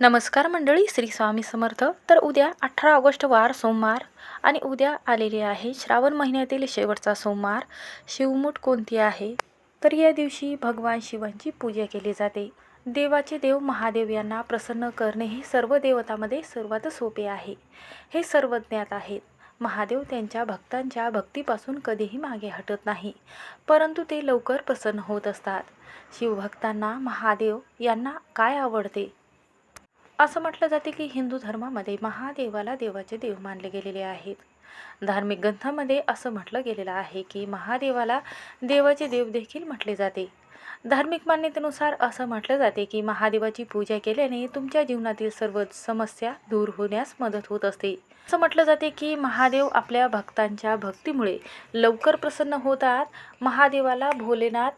नमस्कार मंडळी श्री स्वामी समर्थ. तर उद्या अठरा ऑगस्ट वार सोमवार आणि उद्या आलेली आहे श्रावण महिन्यातील शेवटचा सोमवार. शिवमूठ कोणती आहे? तर या दिवशी भगवान शिवांची पूजा केली जाते. देवाचे देव महादेव यांना प्रसन्न करणे हे सर्व देवतामध्ये सर्वात सोपे आहे. हे सर्व ज्ञात आहेत. महादेव त्यांच्या भक्तांच्या भक्तीपासून कधीही मागे हटत नाही परंतु ते लवकर प्रसन्न होत असतात. शिवभक्तांना महादेव यांना काय आवडते? असं म्हटलं जाते की हिंदू धर्मामध्ये महादेवाला देवाचे देव मानले गेलेले आहेत. धार्मिक ग्रंथामध्ये असं म्हटलं गेलेलं आहे की महादेवाला देवाचे देव देखील म्हटले जाते. धार्मिक मान्यतेनुसार असं म्हटलं जाते की महादेवाची पूजा केल्याने तुमच्या जीवनातील सर्व समस्या दूर होण्यास मदत होत असते. असं म्हटलं जाते की महादेव आपल्या भक्तांच्या भक्तीमुळे लवकर प्रसन्न होतात. महादेवाला भोलेनाथ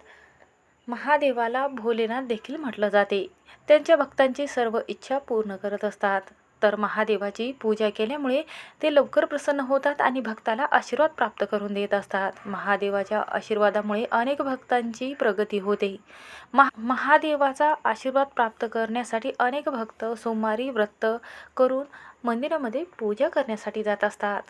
महादेवाला भोलेनाथ देखील म्हटलं जाते. त्यांच्या भक्तांची सर्व इच्छा पूर्ण करत असतात. तर महादेवाची पूजा केल्यामुळे ते लवकर प्रसन्न होतात आणि भक्ताला आशीर्वाद प्राप्त करून देत असतात. महादेवाच्या आशीर्वादामुळे अनेक भक्तांची प्रगती होते. महा महादेवाचा आशीर्वाद प्राप्त करण्यासाठी अनेक भक्त सोमवारी व्रत करून मंदिरामध्ये पूजा करण्यासाठी जात असतात.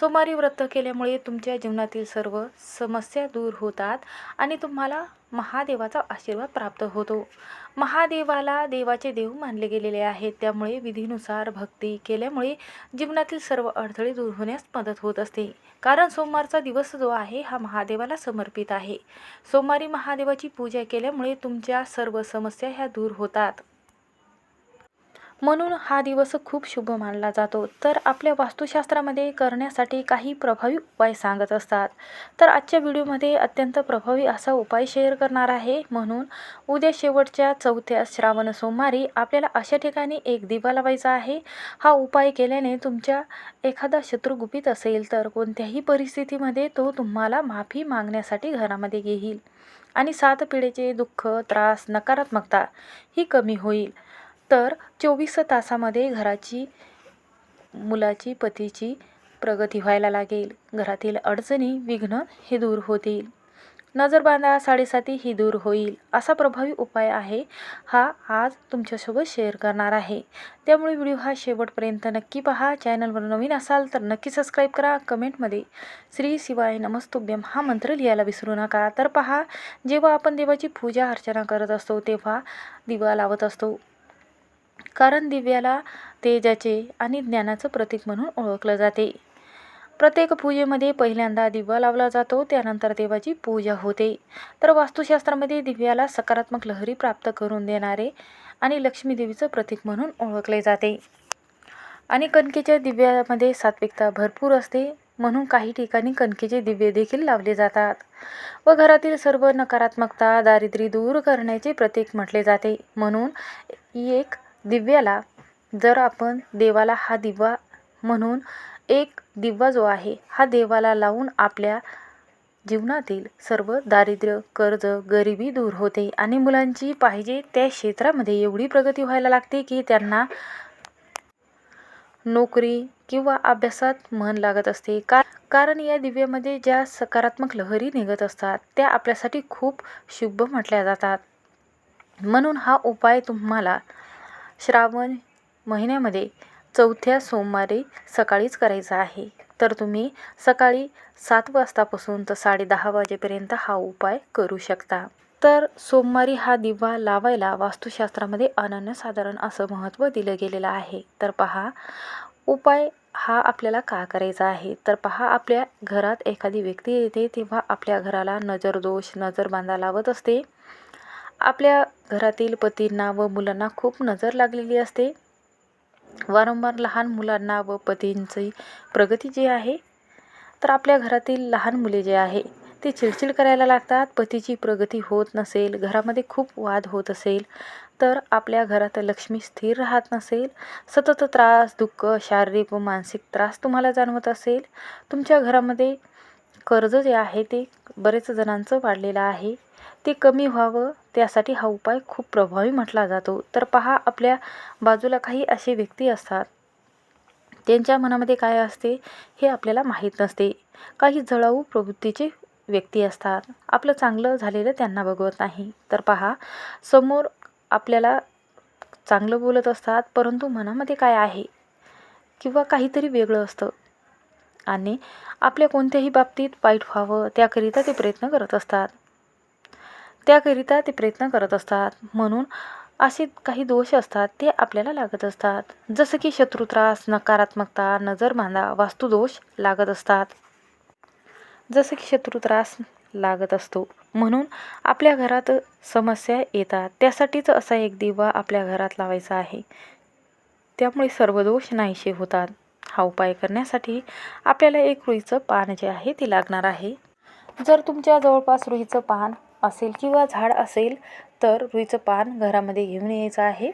सोमवारी व्रत केल्यामुळे तुमच्या जीवनातील सर्व समस्या दूर होतात आणि तुम्हाला महादेवाचा आशीर्वाद प्राप्त होतो. महादेवाला देवाचे देव मानले गेलेले आहेत. त्यामुळे विधीनुसार भक्ती केल्यामुळे जीवनातील सर्व अडथळे दूर होण्यास मदत होत असते. कारण सोमवारचा दिवस जो आहे हा महादेवाला समर्पित आहे. सोमवारी महादेवाची पूजा केल्यामुळे तुमच्या सर्व समस्या ह्या दूर होतात. म्हणून हा दिवस खूप शुभ मानला जातो. तर आपल्या वास्तुशास्त्रामध्ये करण्यासाठी काही प्रभावी उपाय सांगत असतात. तर आजच्या व्हिडिओमध्ये अत्यंत प्रभावी असा उपाय शेअर करणार आहे. म्हणून उद्या शेवटच्या चौथ्या श्रावण सोमवारी आपल्याला अशा ठिकाणी एक दिवा लावायचा आहे. हा उपाय केल्याने तुमच्या एखादा शत्रू गुपित असेल तर कोणत्याही परिस्थितीमध्ये तो तुम्हाला माफी मागण्यासाठी घरामध्ये येईल. आणि सात पिढीचे दुःख त्रास नकारात्मकता ही कमी होईल. तर चोवीस तासामध्ये घराची मुलाची पतीची प्रगती व्हायला लागेल. घरातील अडचणी विघ्न हे दूर होतील. नजर बांधा साडेसाती ही दूर होईल. असा प्रभावी उपाय आहे. हा आज तुमच्यासोबत शेअर करणार आहे. त्यामुळे व्हिडिओ हा शेवटपर्यंत नक्की पहा. चॅनलवर नवीन असाल तर नक्की सबस्क्राईब करा. कमेंटमध्ये श्री शिवाय नमस्तुभ्यम हा मंत्र लिहायला विसरू नका. तर पहा जेव्हा आपण देवाची पूजा अर्चना करत असतो तेव्हा दिवा लावत असतो. कारण दिव्याला तेजाचे आणि ज्ञानाचं प्रतीक म्हणून ओळखलं जाते. प्रत्येक पूजेमध्ये पहिल्यांदा दिवा लावला जातो त्यानंतर देवाची पूजा होते. तर वास्तुशास्त्रामध्ये दिव्याला सकारात्मक लहरी प्राप्त करून देणारे आणि लक्ष्मीदेवीचं प्रतीक म्हणून ओळखले जाते. आणि कणकेच्या दिव्यामध्ये सात्विकता भरपूर असते म्हणून काही ठिकाणी कणकेचे दिव्य देखील लावले जातात. व घरातील सर्व नकारात्मकता दारिद्र्य दूर करण्याचे प्रतीक म्हटले जाते. म्हणून एक दिव्याला जर आपण देवाला हा दिवा म्हणून एक दिवा जो आहे हा देवाला लावून आपल्या जीवनातील सर्व दारिद्र्य कर्ज गरिबी दूर होते आणि मुलांची पाहिजे त्या क्षेत्रामध्ये एवढी प्रगती व्हायला लागते की त्यांना नोकरी किंवा अभ्यासात मन लागत असते. का कारण या दिव्यामध्ये ज्या सकारात्मक लहरी निघत असतात त्या आपल्यासाठी खूप शुभ म्हटल्या जातात. म्हणून हा उपाय तुम्हाला श्रावण महिन्यामध्ये चौथ्या सोमवारी सकाळीच करायचा आहे. तर तुम्ही सकाळी सात वाजतापासून तर साडेदहा वाजेपर्यंत हा उपाय करू शकता. तर सोमवारी हा दिवा लावायला वास्तुशास्त्रामध्ये अनन्यसाधारण असं महत्त्व दिलं गेलेलं आहे. तर पहा उपाय हा आपल्याला का करायचा आहे? तर पहा आपल्या घरात एखादी व्यक्ती येते तेव्हा आपल्या घराला नजर दोष नजर बांधा लावत असते. आपल्या घरातील पतींना व मुलांना खूप नजर लागलेली असते. वारंवार लहान मुलांना व पतींची प्रगती जी आहे तर आपल्या घरातील लहान मुले जे आहे ते चिडचिड करायला लागतात. पतीची प्रगती होत नसेल घरामध्ये खूप वाद होत असेल तर आपल्या घरात लक्ष्मी स्थिर राहत नसेल. सतत त्रास दुःख शारीरिक व मानसिक त्रास तुम्हाला जाणवत असेल. तुमच्या घरामध्ये कर्ज जे आहे ते बरेच जणांचं वाढलेलं आहे. ते कमी व्हावं त्यासाठी हा उपाय खूप प्रभावी म्हटला जातो. तर पहा आपल्या बाजूला काही असे व्यक्ती असतात त्यांच्या मनामध्ये काय असते हे आपल्याला माहीत नसते. काही जळाऊ प्रवृत्तीचे व्यक्ती असतात. आपलं चांगलं झालेलं त्यांना बघवत नाही. तर पहा समोर आपल्याला चांगलं बोलत असतात परंतु मनामध्ये काय आहे? किंवा काहीतरी वेगळं असतं. आणि आपल्या कोणत्याही बाबतीत वाईट व्हावं त्याकरिता ते प्रयत्न करत असतात. त्याकरिता ते प्रयत्न करत असतात. म्हणून असे काही दोष असतात ते आपल्याला लागत असतात. जसं की शत्रुत्रास नकारात्मकता नजर बांधा वास्तुदोष लागत असतात. जसं की शत्रुत्रास लागत असतो. म्हणून आपल्या घरात समस्या येतात. त्यासाठीच असा एक दिवा आपल्या घरात लावायचा आहे. त्यामुळे सर्व दोष नाहीसे होतात. हा उपाय करण्यासाठी आपल्याला एक रुईचं पान जे आहे ते लागणार आहे. जर तुमच्या जवळपास रुईचं पान असेल किंवा झाड असेल तर रुईचं पान घरामध्ये घेऊन यायचं आहे.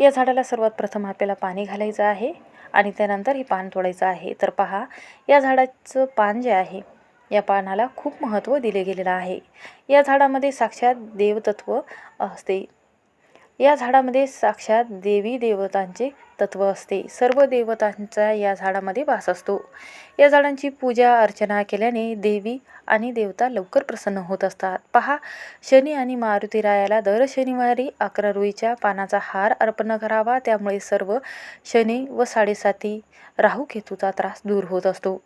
या झाडाला सर्वात प्रथम आपल्याला पाणी घालायचं आहे आणि त्यानंतर हे पान तोडायचं आहे. तर पहा या झाडाचं पान जे आहे या पानाला खूप महत्त्व दिले गेलेलं आहे. या झाडामध्ये साक्षात देवतत्व असते. या झाडामध्ये साक्षात देवी देवतांचे तत्व असते. सर्व देवतांचा या झाडामध्ये वास असतो. या झाडांची पूजा अर्चना केल्याने देवी आणि देवता लवकर प्रसन्न होत असतात. पहा शनी आणि मारुतीरायाला दर शनिवारी अकरा रुईच्या पानाचा हार अर्पण करावा. त्यामुळे सर्व शनी व साडेसाती राहू केतूचा त्रास दूर होत असतो.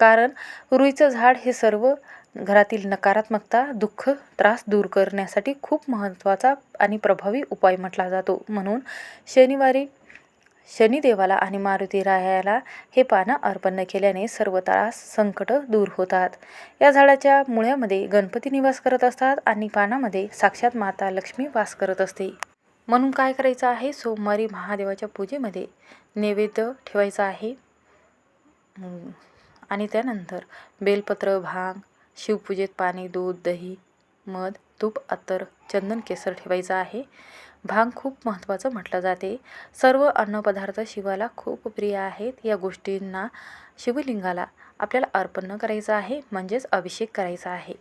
कारण रुईचं झाड हे सर्व घरातील नकारात्मकता दुःख त्रास दूर करण्यासाठी खूप महत्त्वाचा आणि प्रभावी उपाय म्हटला जातो. म्हणून शनिवारी शनिदेवाला आणि मारुती रायाला हे पानं अर्पण केल्याने सर्व त्रास संकट दूर होतात. या झाडाच्या मुळ्यामध्ये गणपती निवास करत असतात आणि पानामध्ये साक्षात माता लक्ष्मी वास करत असते. म्हणून काय करायचं आहे? सोमवारी महादेवाच्या पूजेमध्ये नैवेद्य ठेवायचा आहे. आणि त्यानंतर बेलपत्र भांग शिवपूजेत पाणी दूध दही मध तूप अत्तर चंदन केसर ठेवायचं आहे. भांग खूप महत्त्वाचं म्हटलं जाते. सर्व अन्नपदार्थ शिवाला खूप प्रिय आहेत. या गोष्टींना शिवलिंगाला आपल्याला अर्पण करायचं आहे म्हणजेच अभिषेक करायचा आहे.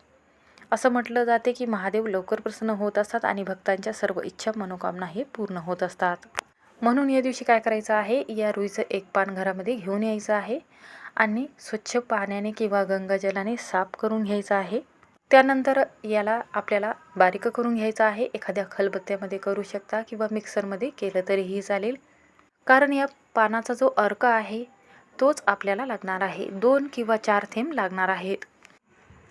असं म्हटलं जाते की महादेव लवकर प्रसन्न होत असतात आणि भक्तांच्या सर्व इच्छा मनोकामना हे पूर्ण होत असतात. म्हणून या दिवशी काय करायचं आहे? या रुईचं एक पान घरामध्ये घेऊन यायचं आहे आणि स्वच्छ पाण्याने किंवा गंगाजलाने साफ करून घ्यायचं आहे. त्यानंतर याला आपल्याला बारीक करून घ्यायचं आहे. एखाद्या खलबत्त्यामध्ये करू शकता किंवा मिक्सरमध्ये केलं तरीही चालेल. कारण या पानाचा जो अर्क आहे तोच आपल्याला लागणार आहे. दोन किंवा चार थेंब लागणार आहेत.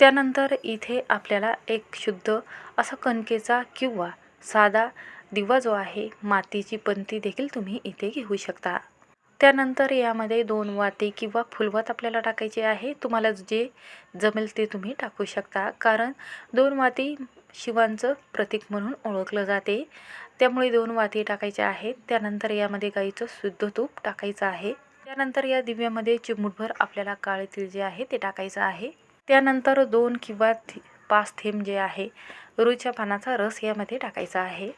त्यानंतर इथे आपल्याला एक शुद्ध असा कणकेचा किंवा साधा दिवा जो आहे मातीची पंती देखील तुम्ही इथे घेऊ शकता. त्यानंतर यामध्ये दोन वाती किंवा फुलवात आपल्याला टाकायचे आहे. तुम्हाला जे जमेल ते तुम्ही टाकू शकता. कारण दोन वाती शिवांचं प्रतीक म्हणून ओळखलं जाते. त्यामुळे दोन वाती टाकायचे आहेत. त्यानंतर यामध्ये गाईचं शुद्ध तूप टाकायचं आहे. त्यानंतर या दिव्यामध्ये चिमूटभर आपल्याला काळे तीळ जे आहे ते टाकायचं आहे. त्यानंतर दोन किंवा पाच थेंब जे आहे रुईच्या पानाचा रस यामध्ये टाकायचा आहे.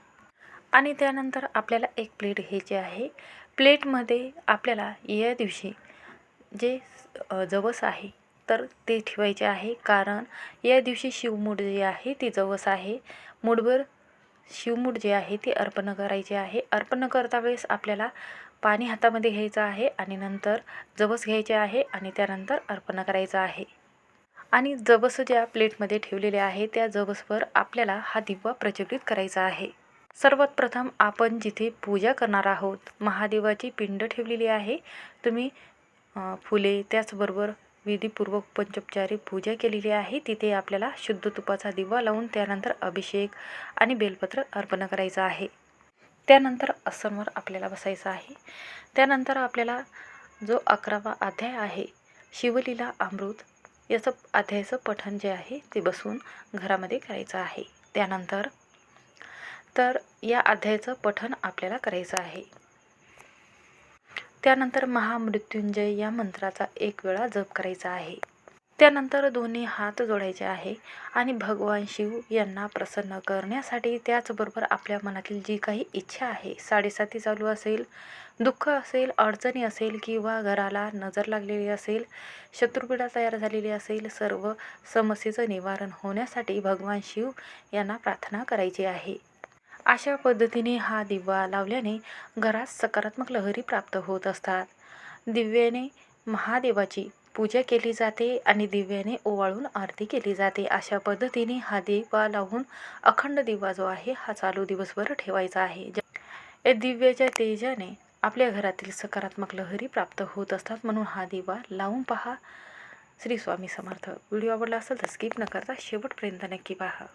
आणि त्यानंतर आपल्याला एक प्लेट घ्यायची आहे. प्लेटमध्ये आपल्याला या दिवशी जे जवस आहे तर ते ठेवायचे आहे. कारण या दिवशी शिवमूठ जे आहे ती जवस आहे. मूठभर शिवमूठ जे आहे ते अर्पण करायचे आहे. अर्पण करता वेळेस आपल्याला पाणी हातामध्ये घ्यायचं आहे आणि नंतर जवस घ्यायचे आहे आणि त्यानंतर अर्पण करायचं आहे. आणि जवस ज्या प्लेटमध्ये ठेवलेले आहे त्या जवसवर आपल्याला हा दिवा प्रज्वलित करायचा आहे. सर्वात प्रथम आपण जिथे पूजा करणार आहोत महादेवाची पिंड ठेवलेली आहे. तुम्ही फुले त्याचबरोबर विधीपूर्वक पंचोपचारी पूजा केलेली आहे. तिथे आपल्याला शुद्ध तुपाचा दिवा लावून त्यानंतर अभिषेक आणि बेलपत्र अर्पण करायचं आहे. त्यानंतर आसनवर आपल्याला बसायचं आहे. त्यानंतर आपल्याला जो अकरावा अध्याय आहे शिवलीला अमृत याचं अध्यायाचं पठण जे आहे ते बसून घरामध्ये करायचं आहे. त्यानंतर तर या अध्यायाचं पठण आपल्याला करायचं आहे. त्यानंतर महामृत्युंजय या मंत्राचा एक वेळा जप करायचा आहे. त्यानंतर दोन्ही हात जोडायचे आहे आणि भगवान शिव यांना प्रसन्न करण्यासाठी त्याचबरोबर आपल्या मनातील जी काही इच्छा आहे साडेसाती चालू असेल दुःख असेल अडचणी असेल किंवा घराला नजर लागलेली असेल शत्रुपीडा तयार झालेली असेल सर्व समस्येचं निवारण होण्यासाठी भगवान शिव यांना प्रार्थना करायची आहे. अशा पद्धतीने हा दिवा लावल्याने घरात सकारात्मक लहरी प्राप्त होत असतात. दिव्याने महादेवाची पूजा केली जाते आणि दिव्याने ओवाळून आरती केली जाते. अशा पद्धतीने हा दिवा लावून अखंड दिवा जो आहे हा चालू दिवसभर ठेवायचा आहे. या दिव्याच्या तेजाने आपल्या घरातील सकारात्मक लहरी प्राप्त होत असतात. म्हणून हा दिवा लावून पहा. श्री स्वामी समर्थ. व्हिडिओ आवडला असेल तर स्किप न करता शेवटपर्यंत नक्की पहा.